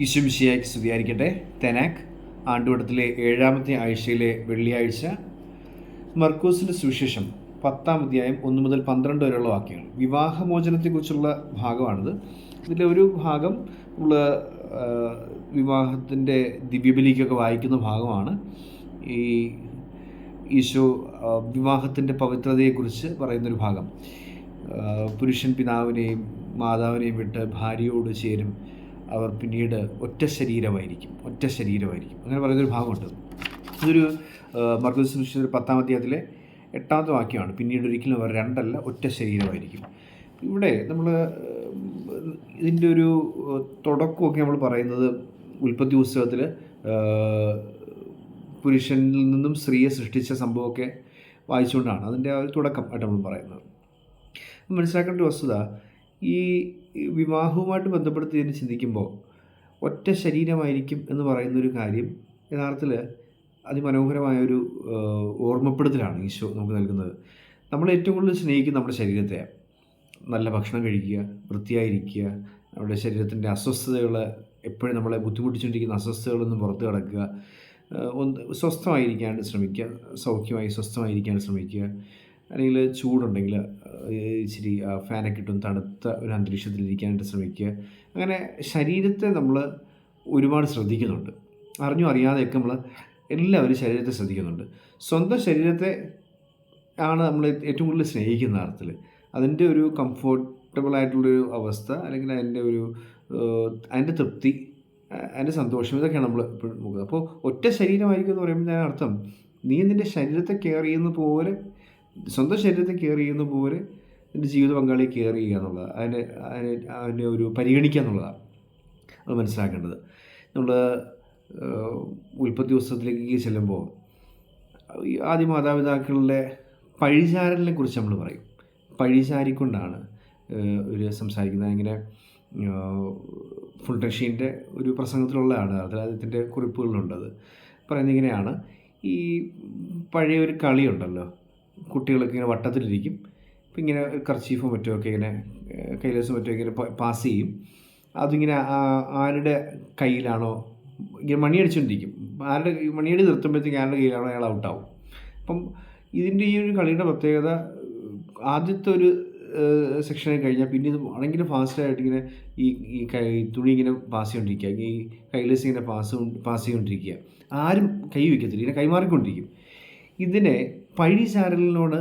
ഈശ്വമിശിയാക്കി സ്തുതിയായിരിക്കട്ടെ. തെനാക്ക് ആണ്ടുവട്ടത്തിലെ ഏഴാമത്തെ ആഴ്ചയിലെ വെള്ളിയാഴ്ച മർക്കൂസിന്റെ സുവിശേഷം പത്താം അധ്യായം ഒന്ന് മുതൽ പന്ത്രണ്ട് വരെയുള്ള വാക്യങ്ങൾ. വിവാഹമോചനത്തെക്കുറിച്ചുള്ള ഭാഗമാണിത്. ഇതിലെ ഒരു ഭാഗം നമ്മൾ വിവാഹത്തിന്റെ ദിവ്യബലിക്കൊക്കെ വായിക്കുന്ന ഭാഗമാണ്. ഈ ഈശോ വിവാഹത്തിന്റെ പവിത്രതയെക്കുറിച്ച് പറയുന്നൊരു ഭാഗം. പുരുഷൻ പിതാവിനെയും മാതാവിനെയും വിട്ട് ഭാര്യയോട് ചേരും. അവർ പിന്നീട് ഒറ്റ ശരീരമായിരിക്കും ഒറ്റ ശരീരമായിരിക്കും. അങ്ങനെ പറയുന്നൊരു ഭാഗമുണ്ട്. ഇതൊരു മർക്കസ് സുവിശേഷം പത്താം അധ്യായത്തിലെ എട്ടാമത്തെ വാക്യമാണ്. പിന്നീട് ഒരിക്കലും അവർ രണ്ടല്ല ഒറ്റ ശരീരമായിരിക്കും. ഇവിടെ നമ്മൾ ഇതിന്റെ ഒരു തുടക്കമൊക്കെ നമ്മൾ പറയുന്നത് ഉൽപ്പത്തി പുസ്തകത്തിൽ പുരുഷനിൽ നിന്നും സ്ത്രീയെ സൃഷ്ടിച്ച സംഭവമൊക്കെ വായിച്ചുകൊണ്ടാണ് അതിന്റെ ആ ഒരു തുടക്കം ആയിട്ട് നമ്മൾ പറയുന്നത്. മനസ്സിലാക്കേണ്ട വസ്തുത ഈ വിവാഹവുമായിട്ട് ബന്ധപ്പെടുത്തി തന്നെ ചിന്തിക്കുമ്പോൾ ഒറ്റ ശരീരമായിരിക്കും എന്ന് പറയുന്നൊരു കാര്യം യഥാർത്ഥത്തിൽ അതിമനോഹരമായൊരു ഓർമ്മപ്പെടുത്തലാണ് ഈശോ നമുക്ക് നൽകുന്നത്. നമ്മൾ ഏറ്റവും കൂടുതൽ സ്നേഹിക്കും നമ്മുടെ ശരീരത്തെ നല്ല ഭക്ഷണം കഴിക്കുക വൃത്തിയായിരിക്കുക നമ്മുടെ ശരീരത്തിന്റെ അസ്വസ്ഥതകൾ എപ്പോഴും നമ്മളെ ബുദ്ധിമുട്ടിച്ചുകൊണ്ടിരിക്കുന്ന അസ്വസ്ഥതകളൊന്നും പുറത്ത് കിടക്കുക ഒന്ന് സ്വസ്ഥമായിരിക്കാൻ ശ്രമിക്കുക സൗഖ്യമായി സ്വസ്ഥമായിരിക്കാൻ ശ്രമിക്കുക അല്ലെങ്കിൽ ചൂടുണ്ടെങ്കിൽ ഇച്ചിരി ഫാനൊക്കെ ഇട്ടും തണുത്ത ഒരു അന്തരീക്ഷത്തിലിരിക്കാനായിട്ട് ശ്രമിക്കുക. അങ്ങനെ ശരീരത്തെ നമ്മൾ ഒരുപാട് ശ്രദ്ധിക്കുന്നുണ്ട്. അറിഞ്ഞോ അറിയാതെയൊക്കെ നമ്മൾ എല്ലാവരും ശരീരത്തെ ശ്രദ്ധിക്കുന്നുണ്ട്. സ്വന്തം ശരീരത്തെ ആണ് നമ്മൾ ഏറ്റവും കൂടുതൽ സ്നേഹിക്കുന്ന അർത്ഥത്തിൽ. അതിന്റെ ഒരു കംഫോർട്ടബിൾ ആയിട്ടുള്ളൊരു അവസ്ഥ അല്ലെങ്കിൽ അതിന്റെ ഒരു അതിന്റെ തൃപ്തി അതിന്റെ സന്തോഷം ഇതൊക്കെയാണ് നമ്മൾ എപ്പോഴും നോക്കുന്നത്. അപ്പോൾ ഒറ്റ ശരീരമായിരിക്കും എന്ന് പറയുമ്പോൾ ഞാൻ അർത്ഥം നീ നിന്റെ ശരീരത്തെ കെയർ ചെയ്യുന്ന പോലെ സ്വന്തം ശരീരത്തെ കെയർ ചെയ്യുന്ന പോലെ എന്റെ ജീവിത പങ്കാളിയെ കെയർ ചെയ്യുക എന്നുള്ളത്. അതിനെ അതിനെ അതിനെ ഒരു പരിഗണിക്കുക എന്നുള്ളതാണ് അത് മനസ്സിലാക്കേണ്ടത്. നമ്മൾ ഉൽപ്പത്തി ദിവസത്തിലേക്ക് ചെല്ലുമ്പോൾ ആദ്യ മാതാപിതാക്കളുടെ പഴിചാരലിനെ കുറിച്ച് നമ്മൾ പറയും. പഴിചാരിക്കൊണ്ടാണ് ഒരു സംസാരിക്കുന്നത്. ഇങ്ങനെ ഫുൾട്ടഷീന്റെ ഒരു പ്രസംഗത്തിലുള്ളതാണ്. അതിൽ അദ്ദേഹത്തിന്റെ കുറിപ്പുകളിലുണ്ടത് പറയുന്നത് ഇങ്ങനെയാണ്. ഈ പഴയ ഒരു കളിയുണ്ടല്ലോ. കുട്ടികളൊക്കെ ഇങ്ങനെ വട്ടത്തിലിരിക്കും. ഇപ്പം ഇങ്ങനെ കർച്ചീഫും മറ്റുമൊക്കെ ഇങ്ങനെ കൈലേസും മറ്റും ഇങ്ങനെ പാസ് ചെയ്യും. അതിങ്ങനെ ആരുടെ കയ്യിലാണോ ഇങ്ങനെ മണിയടിച്ചുകൊണ്ടിരിക്കും ആരുടെ മണിയടി നിർത്തുമ്പോഴത്തേക്ക് ആരുടെ കയ്യിലാണോ അയാൾ ഔട്ടാവും. അപ്പം ഇതിന്റെ ഈ ഒരു കളിയുടെ പ്രത്യേകത ആദ്യത്തെ ഒരു സെക്ഷനെ കഴിഞ്ഞാൽ പിന്നെ ഇത് ഭയങ്കര ഫാസ്റ്റായിട്ട് ഇങ്ങനെ ഈ ഈ കൈ തുണി ഇങ്ങനെ പാസ് ചെയ്തുകൊണ്ടിരിക്കുക ഈ കൈലേസ് ഇങ്ങനെ പാസ് പാസ് ചെയ്തുകൊണ്ടിരിക്കുക ആരും കൈ വയ്ക്കത്തില്ല. ഇങ്ങനെ കൈമാറിക്കൊണ്ടിരിക്കും. ഇതിനെ പഴിചാരലിനോട്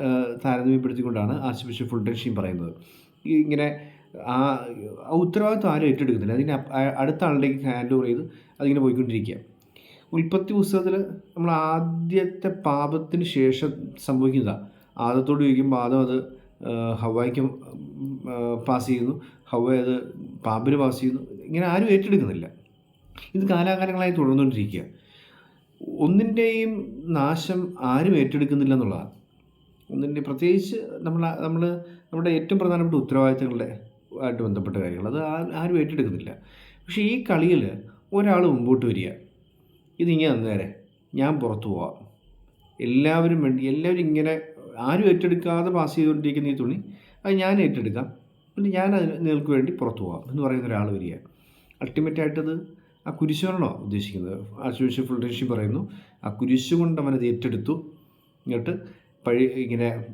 ആ, താരതമ്യപ്പെടുത്തിക്കൊണ്ടാണ് ആർച്ച് ബിഷപ്പ് ഫുൾട്ടൻഷീൻ പറയുന്നത്. ഇങ്ങനെ ആ ഉത്തരവാദിത്വം ആരും ഏറ്റെടുക്കുന്നില്ല. അതിനെ അടുത്ത ആളിലേക്ക് ഹാൻഡ് ഓവർ ചെയ്ത് അതിങ്ങനെ പോയിക്കൊണ്ടിരിക്കുക ഉൽപ്പത്തി പുസ്തകത്തിൽ നമ്മൾ ആദ്യത്തെ പാപത്തിന് ശേഷം സംഭവിക്കുന്നതാണ് ആദത്തോട് ചോദിക്കുമ്പോൾ ആദം അത് ഹവായ്ക്ക് പാസ് ചെയ്യുന്നു. ഹവ അത് പാമ്പിന് പാസ് ചെയ്യുന്നു. ഇങ്ങനെ ആരും ഏറ്റെടുക്കുന്നില്ല. ഇത് കാലാകാലങ്ങളായി തുടർന്നുകൊണ്ടിരിക്കുക ഒന്നിന്റെയും നാശം ആരും ഏറ്റെടുക്കുന്നില്ല എന്നുള്ളതാണ് ഒന്നിന്റെ പ്രത്യേകിച്ച് നമ്മൾ നമ്മൾ നമ്മുടെ ഏറ്റവും പ്രധാനപ്പെട്ട ഉത്തരവാദിത്തങ്ങളുടെ ആയിട്ട് ബന്ധപ്പെട്ട കാര്യങ്ങൾ. അത് ആരും ഏറ്റെടുക്കുന്നില്ല. പക്ഷേ ഈ കളിയിൽ ഒരാൾ മുമ്പോട്ട് വരിക. ഇതിങ്ങനെ നേരെ ഞാൻ പുറത്തു പോവാം. എല്ലാവരും വേണ്ടി എല്ലാവരും ഇങ്ങനെ ആരും ഏറ്റെടുക്കാതെ പാസ് ചെയ്തുകൊണ്ടിരിക്കുന്ന ഈ തുണി അത് ഞാൻ ഏറ്റെടുക്കാം. പിന്നെ ഞാൻ അതിന് നിങ്ങൾക്ക് വേണ്ടി പുറത്തു പോകാം എന്ന് പറയുന്ന ഒരാൾ വരിക. അൾട്ടിമേറ്റായിട്ടത് ആ കുരിശുകൊണ്ടാണോ ഉദ്ദേശിക്കുന്നത്. ആർച്ച് ബിഷപ്പ് പറയുന്നു. ആ കുരിശ് കൊണ്ട് അവനത് ഏറ്റെടുത്തു. എന്നിട്ട് പഴയ ഇങ്ങനെ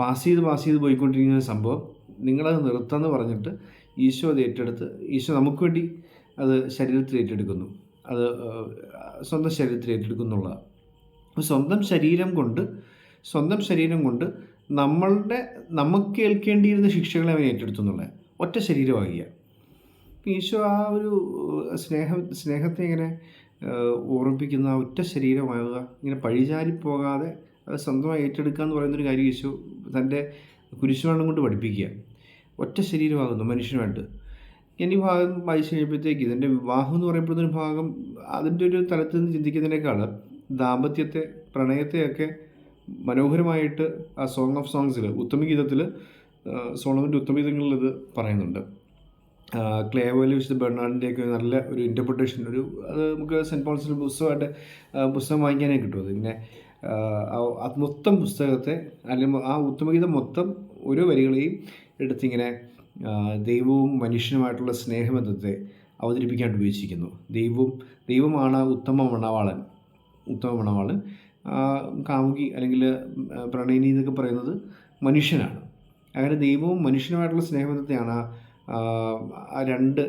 പാസ് ചെയ്ത് പാസ് ചെയ്ത് പോയിക്കൊണ്ടിരിക്കുന്ന സംഭവം നിങ്ങളത് നിർത്താമെന്ന് പറഞ്ഞിട്ട് ഈശോ അത് ഏറ്റെടുത്ത് ഈശോ നമുക്ക് വേണ്ടി അത് ശരീരത്തിൽ ഏറ്റെടുക്കുന്നു. അത് സ്വന്തം ശരീരത്തിൽ ഏറ്റെടുക്കുന്നുള്ളതാണ് അപ്പോൾ സ്വന്തം ശരീരം കൊണ്ട് സ്വന്തം ശരീരം കൊണ്ട് നമ്മളുടെ നമുക്ക് ഏൽക്കേണ്ടിയിരുന്ന ശിക്ഷകളെ അവൻ ഏറ്റെടുത്തു എന്നുള്ളത് ഒറ്റ ശരീരമാകിയ അപ്പോൾ ഈശോ ആ ഒരു സ്നേഹ സ്നേഹം സ്നേഹത്തെ ഇങ്ങനെ ഓർമ്മിപ്പിക്കുന്ന ആ ഒറ്റ ശരീരമാവുക ഇങ്ങനെ പഴിചാരി പോകാതെ അത് സ്വന്തമായി ഏറ്റെടുക്കുക എന്ന് പറയുന്നൊരു കാര്യം ഈശോ തന്റെ കുരിശുവാണം കൊണ്ട് പഠിപ്പിക്കുക. ഒറ്റ ശരീരമാകുന്നു മനുഷ്യനുമായിട്ട് ഇനി ഭാഗം വായിച്ചു കഴിയുമ്പോഴത്തേക്ക് ഇതിന്റെ വിവാഹം എന്ന് പറയപ്പെടുന്ന ഒരു ഭാഗം അതിന്റെ ഒരു തലത്തിൽ നിന്ന് ചിന്തിക്കുന്നതിനേക്കാൾ ദാമ്പത്യത്തെ പ്രണയത്തെയൊക്കെ മനോഹരമായിട്ട് ആ സോങ് ഓഫ് സോങ്സിൽ ഉത്തമഗീതത്തിൽ സോളമന്റെ ഉത്തമഗീതങ്ങളിൽ ഇത് പറയുന്നുണ്ട്. ക്ലേവോയിൽ വിശുദ്ധ ബെർണാഡിന്റെയൊക്കെ നല്ല ഒരു ഇന്റർപ്രിട്ടേഷൻ ഒരു അത് നമുക്ക് സെന്റ് പോൾസിന്റെ പുസ്തകമായിട്ട് പുസ്തകം വാങ്ങിക്കാനേ കിട്ടും അത് പിന്നെ അത് മൊത്തം പുസ്തകത്തെ അല്ലെങ്കിൽ ആ ഉത്തമഗീതം മൊത്തം ഓരോ വരികളെയും എടുത്തിങ്ങനെ ദൈവവും മനുഷ്യനുമായിട്ടുള്ള സ്നേഹബന്ധത്തെ അവതരിപ്പിക്കാൻ ഉപയോഗിച്ചിരിക്കുന്നു. ദൈവവും ദൈവമാണ് ഉത്തമ മണവാളൻ. ഉത്തമ മണവാളൻ കാമുകി അല്ലെങ്കിൽ പ്രണയിനി എന്നൊക്കെ പറയുന്നത് മനുഷ്യനാണ്. അങ്ങനെ ദൈവവും മനുഷ്യനുമായിട്ടുള്ള സ്നേഹബന്ധത്തെയാണ് ആ, രണ്ട്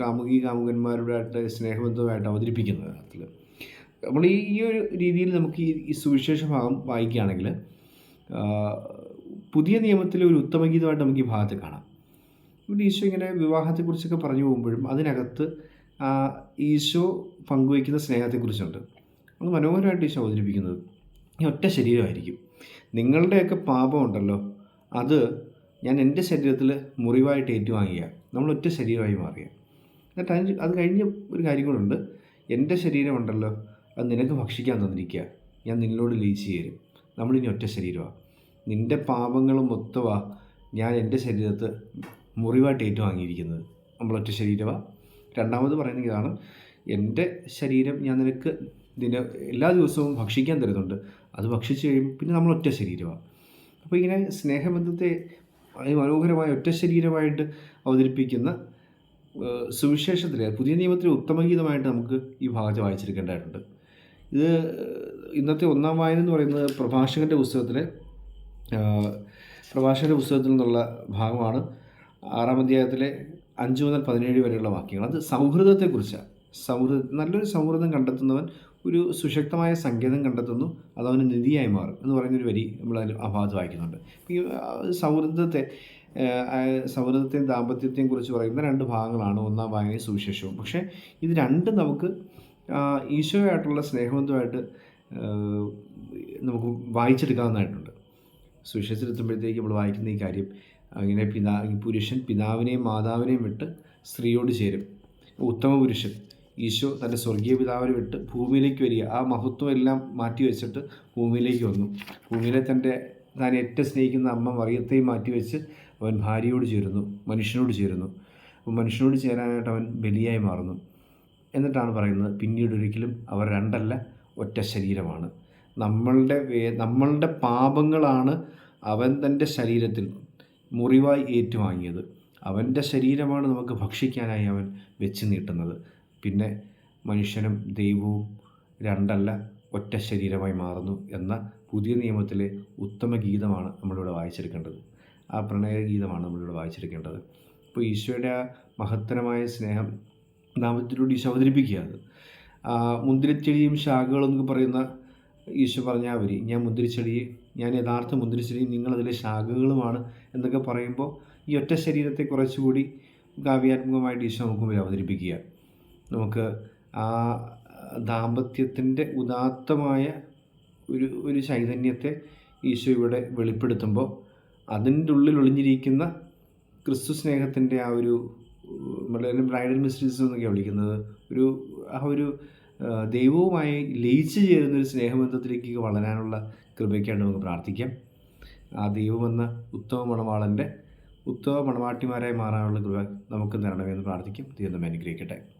കാമുകി കാമുകന്മാരുടെ ആയിട്ട് സ്നേഹബന്ധമായിട്ട് അവതരിപ്പിക്കുന്നത് അതിൽ നമ്മൾ ഈ ഈ ഒരു രീതിയിൽ നമുക്ക് ഈ ഈ സുവിശേഷ ഭാഗം വായിക്കുകയാണെങ്കിൽ പുതിയ നിയമത്തിലെ ഒരു ഉത്തമഗീതമായിട്ട് നമുക്ക് ഈ ഭാഗത്ത് കാണാം. ഇവിടെ ഈശോ ഇങ്ങനെ വിവാഹത്തെക്കുറിച്ചൊക്കെ പറഞ്ഞു പോകുമ്പോഴും അതിനകത്ത് ഈശോ പങ്കുവയ്ക്കുന്ന സ്നേഹത്തെക്കുറിച്ചുണ്ട്. അത് മനോഹരമായിട്ട് ഈശോ അവതരിപ്പിക്കുന്നത്. ഈ ഒറ്റ ശരീരമായിരിക്കും. നിങ്ങളുടെയൊക്കെ പാപമുണ്ടല്ലോ അത് ഞാൻ എന്റെ ശരീരത്തിൽ മുറിവായിട്ട് ഏറ്റുവാങ്ങിയ നമ്മൾ ഒറ്റ ശരീരമായി മാറിയ. എന്നിട്ട് അതിന് അത് കഴിഞ്ഞ ഒരു കാര്യം കൂടെ എന്റെ ശരീരമുണ്ടല്ലോ അത് നിനക്ക് ഭക്ഷിക്കാൻ തന്നിരിക്കുക ഞാൻ നിന്നോട് ലീച്ച് തരും നമ്മളിനി ഒറ്റ ശരീരമാണ് നിന്റെ പാപങ്ങളും മൊത്തമാ ഞാൻ എന്റെ ശരീരത്ത് മുറിവായിട്ട് ഏറ്റുവാങ്ങിയിരിക്കുന്നത്. നമ്മളൊറ്റ ശരീരമാണ് രണ്ടാമത് പറയുന്നത് ഇതാണ് എന്റെ ശരീരം ഞാൻ നിനക്ക് ദിന എല്ലാ ദിവസവും ഭക്ഷിക്കാൻ തരുന്നുണ്ട്. അത് ഭക്ഷിച്ച് കഴിയുമ്പോൾ പിന്നെ നമ്മളൊറ്റ ശരീരമാണ് അപ്പോൾ ഇങ്ങനെ സ്നേഹബന്ധത്തെ അതിമനോഹരമായ ഒറ്റ ശരീരമായിട്ട് അവതരിപ്പിക്കുന്ന സുവിശേഷത്തിലെ പുതിയ നിയമത്തിലെ ഉത്തമഗീതമായിട്ട് നമുക്ക് ഈ ഭാഗത്ത് വായിച്ചിരിക്കേണ്ടതായിട്ടുണ്ട് ഇത് ഇന്നത്തെ ഒന്നാം വായന എന്ന് പറയുന്നത് പ്രഭാഷകന്റെ പുസ്തകത്തിലെ പ്രഭാഷകന്റെ പുസ്തകത്തിൽ നിന്നുള്ള ഭാഗമാണ്. ആറാം അധ്യായത്തിലെ അഞ്ച് മുതൽ പതിനേഴ് വരെയുള്ള വാക്യങ്ങൾ. അത് സൗഹൃദത്തെക്കുറിച്ചാണ്. സൗഹൃദ നല്ലൊരു സൗഹൃദം കണ്ടെത്തുന്നവൻ ഒരു സുശക്തമായ സങ്കേതം കണ്ടെത്തുന്നു അത് അവന് നിധിയായി മാറും എന്ന് പറയുന്നൊരു വരി നമ്മൾ ആ ഭാഗത്ത് വായിക്കുന്നുണ്ട്. ഈ സൗഹൃദത്തെ സൗഹൃദത്തെയും ദാമ്പത്യത്തെയും കുറിച്ച് പറയുന്ന രണ്ട് ഭാഗങ്ങളാണ്. ഒന്നാം ഭാഗം സുവിശേഷവും. പക്ഷേ ഇത് രണ്ടും നമുക്ക് ഈശോയായിട്ടുള്ള സ്നേഹബന്ധമായിട്ട് നമുക്ക് വായിച്ചെടുക്കാവുന്നതായിട്ടുണ്ട്. സുവിശേഷത്തിലെത്തുമ്പോഴത്തേക്ക് നമ്മൾ വായിക്കുന്ന ഈ കാര്യം അങ്ങനെ പിതാ പുരുഷൻ പിതാവിനെയും മാതാവിനെയും വിട്ട് സ്ത്രീയോട് ചേരും. ഉത്തമ പുരുഷൻ. ഈശോ തന്റെ സ്വർഗീയ പിതാവിനെ വിട്ട് ഭൂമിയിലേക്ക് വരിക. ആ മഹത്വം എല്ലാം മാറ്റി വെച്ചിട്ട് ഭൂമിയിലേക്ക് വന്നു. ഭൂമിയിലെ തന്റെ താൻ ഏറ്റവും സ്നേഹിക്കുന്ന അമ്മ മറിയത്തെയും മാറ്റി വെച്ച് അവൻ ഭാര്യയോട് ചേരുന്നു മനുഷ്യനോട് ചേരുന്നു. മനുഷ്യനോട് ചേരാനായിട്ട് അവൻ ബലിയായി മാറുന്നു. എന്നിട്ടാണ് പറയുന്നത് പിന്നീട് ഒരിക്കലും അവർ രണ്ടല്ല ഒറ്റ ശരീരമാണ്. നമ്മളുടെ വേ നമ്മളുടെ പാപങ്ങളാണ് അവൻ തന്റെ ശരീരത്തിൽ മുറിവായി ഏറ്റുവാങ്ങിയത്. അവന്റെ ശരീരമാണ് നമുക്ക് ഭക്ഷിക്കാനായി അവൻ വെച്ച് നീട്ടുന്നത്. പിന്നെ മനുഷ്യനും ദൈവവും രണ്ടല്ല ഒറ്റ ശരീരമായി മാറുന്നു എന്ന പുതിയ നിയമത്തിലെ ഉത്തമ ഗീതമാണ് നമ്മളിവിടെ വായിച്ചെടുക്കേണ്ടത്. ആ പ്രണയ ഗീതമാണ് നമ്മളിവിടെ വായിച്ചെടുക്കേണ്ടത്. അപ്പോൾ ഈശോയുടെ ആ മഹത്തരമായ സ്നേഹം നാമത്തിലൂടെ ഈശോ അവതരിപ്പിക്കുകയാണ് മുന്തിരിച്ചെടിയും ശാഖകളും എന്നൊക്കെ പറയുന്ന ഈശോ പറഞ്ഞ അവർ ഞാൻ മുന്തിരിച്ചെടി ഞാൻ യഥാർത്ഥ മുന്തിരിച്ചെടിയും നിങ്ങളതിലെ ശാഖകളുമാണ് എന്നൊക്കെ പറയുമ്പോൾ ഈ ഒറ്റ ശരീരത്തെ കുറച്ചുകൂടി കാവ്യാത്മകമായിട്ട് ഈശോ നമുക്ക് അവതരിപ്പിക്കുക. നമുക്ക് ആ ദാമ്പത്യത്തിന്റെ ഉദാത്തമായ ഒരു ഒരു ചൈതന്യത്തെ ഈശോ ഇവിടെ വെളിപ്പെടുത്തുമ്പോൾ അതിന്റെ ഉള്ളിൽ ഒളിഞ്ഞിരിക്കുന്ന ക്രിസ്തു സ്നേഹത്തിന്റെ ആ ഒരു ബ്രൈഡൽ മിസ്റ്റീസ് എന്നൊക്കെയാണ് വിളിക്കുന്നത് ഒരു ആ ഒരു ദൈവവുമായി ലയിച്ചു ചേരുന്ന ഒരു സ്നേഹബന്ധത്തിലേക്ക് വളരാനുള്ള കൃപയ്ക്കാണ് നമുക്ക് പ്രാർത്ഥിക്കാം. ആ ദൈവമെന്ന ഉത്തമ മണവാളന്റെ ഉത്തമ മണവാട്ടിമാരായി മാറാനുള്ള കൃപ നമുക്ക് തരണമെന്ന് പ്രാർത്ഥിക്കും. ദൈവം അനുഗ്രഹിക്കട്ടെ.